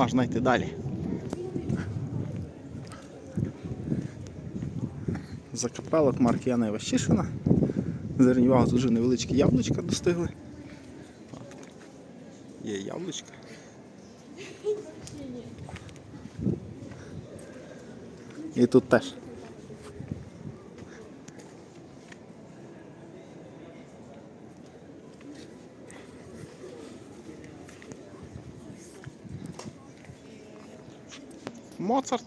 Можна йти далі. Закапелок марки Яна Іващишина. Зверніть вже невеличкі яблучка достигли. Є яблучка. І тут теж. Моцарт,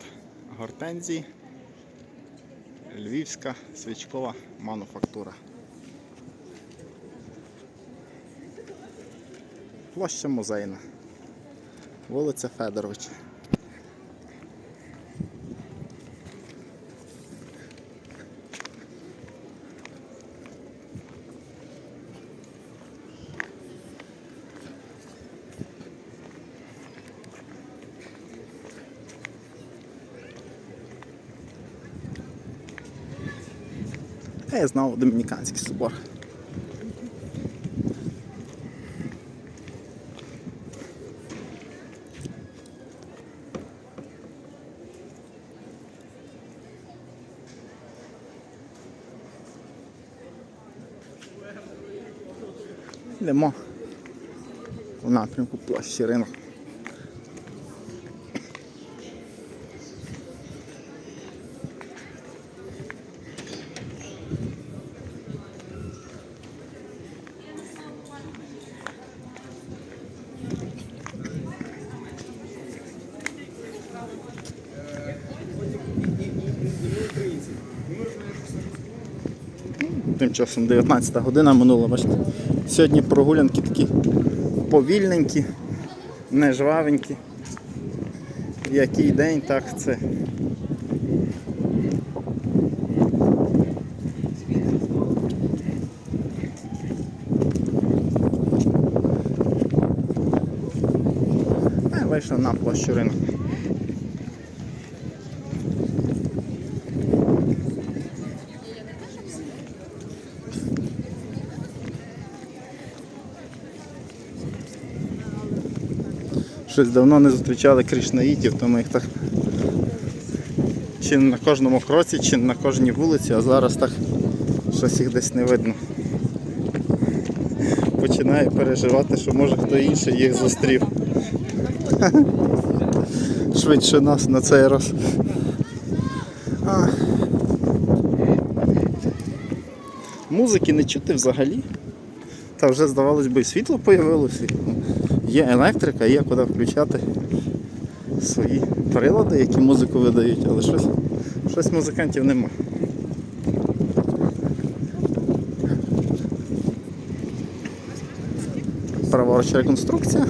гортензії, львівська свічкова мануфактура. Площа музейна. Вулиця Федоровича. Та я знав Домініканський собор. Йдемо у напрямку площі ринок. Тим часом 19 година минула, бачите. Сьогодні прогулянки такі повільненькі, не жвавенькі. Який день, так це. А, вийшов на площу ринок. Щось давно не зустрічали кришнаїтів, тому їх так чи на кожному кроці, чи на кожній вулиці, а зараз так щось їх десь не видно. Починаю переживати, що може хто інший їх зустрів. Швидше нас на цей раз. А. Музики не чути взагалі. Та вже здавалось би світло появилося. Є електрика, є куди включати свої прилади, які музику видають, але щось, щось музикантів нема. Праворуч реконструкція.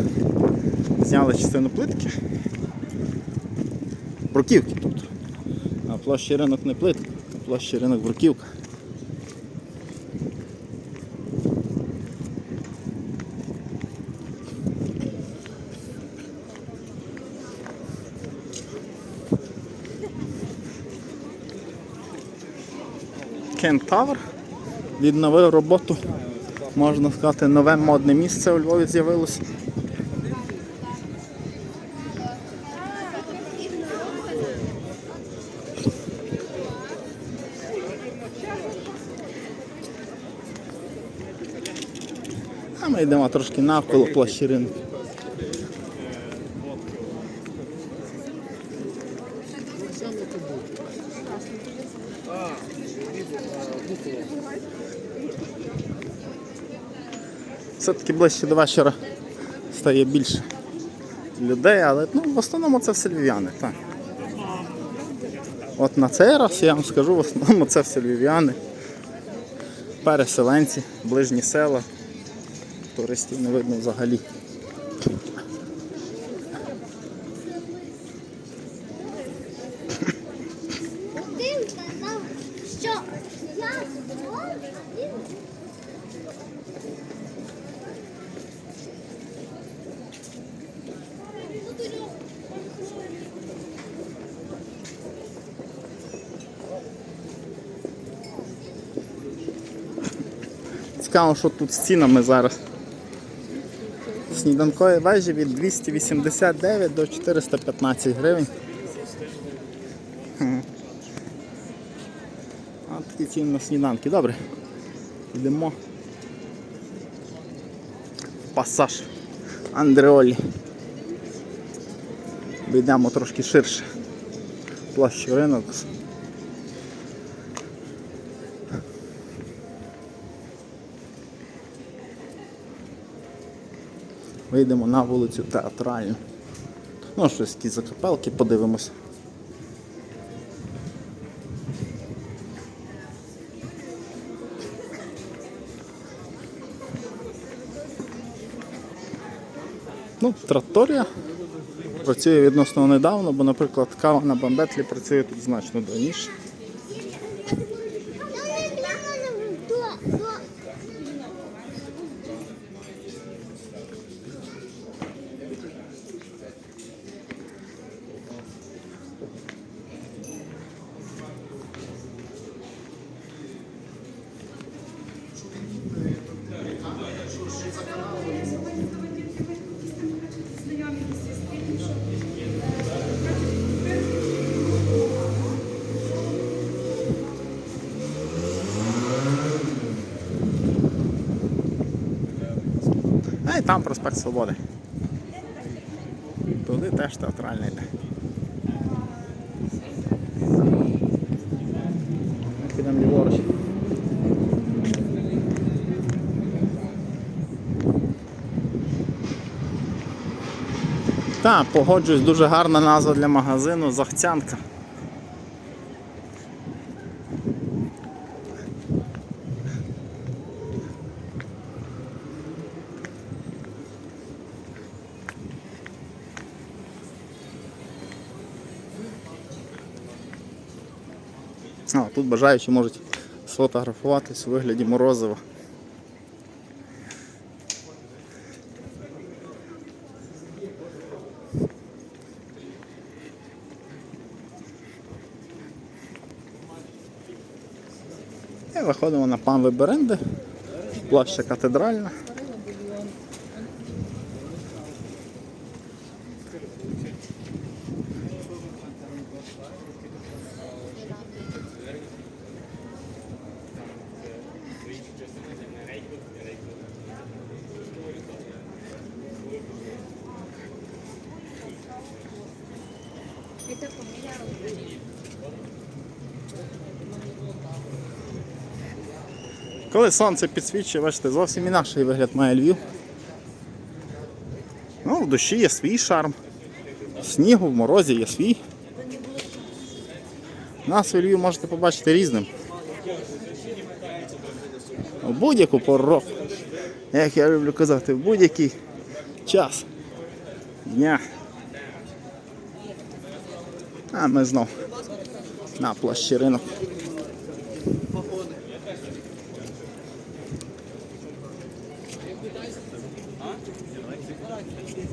Зняли частину плитки. Бруківки тут. А площі ринок не плитка, а площі ринок бруківка. Кентавр відновив роботу. Можна сказати, нове модне місце у Львові з'явилося. А ми йдемо трошки навколо площі ринку. Все-таки ближче до вечора стає більше людей, але ну, в основному це все львів'яни. От на цей раз я вам скажу, в основному це все львів'яни, переселенці, ближні села, туристів не видно взагалі. Цікаво, що тут з цінами зараз. сніданкові вежі від 289 до 415 гривень. А такі ціни на сніданки. Добре. Йдемо. Пасаж Андреолі. Йдемо трошки ширше. Площ ринок. Вийдемо на вулицю Театральну. Ну, щось ті закапелки, подивимося. Ну, траторія працює відносно недавно, бо, наприклад, кава на бамбетлі працює тут значно давніше. Там проспект Свободи. Туди теж театральний йде. Підемо ліворуч. Так, погоджуюсь, дуже гарна назва для магазину Захцянка. А, тут бажаючі можуть сфотографуватись у вигляді морозива. І виходимо на пан Беренди, площа катедральна. Коли сонце підсвічує, бачите, зовсім інакший вигляд має Львів. Ну, в душі є свій шарм. В снігу, в морозі є свій. Нас у Львів можете побачити різним. У будь-яку пору. Як я люблю казати, в будь-який час дня. А ми знов на площі ринок.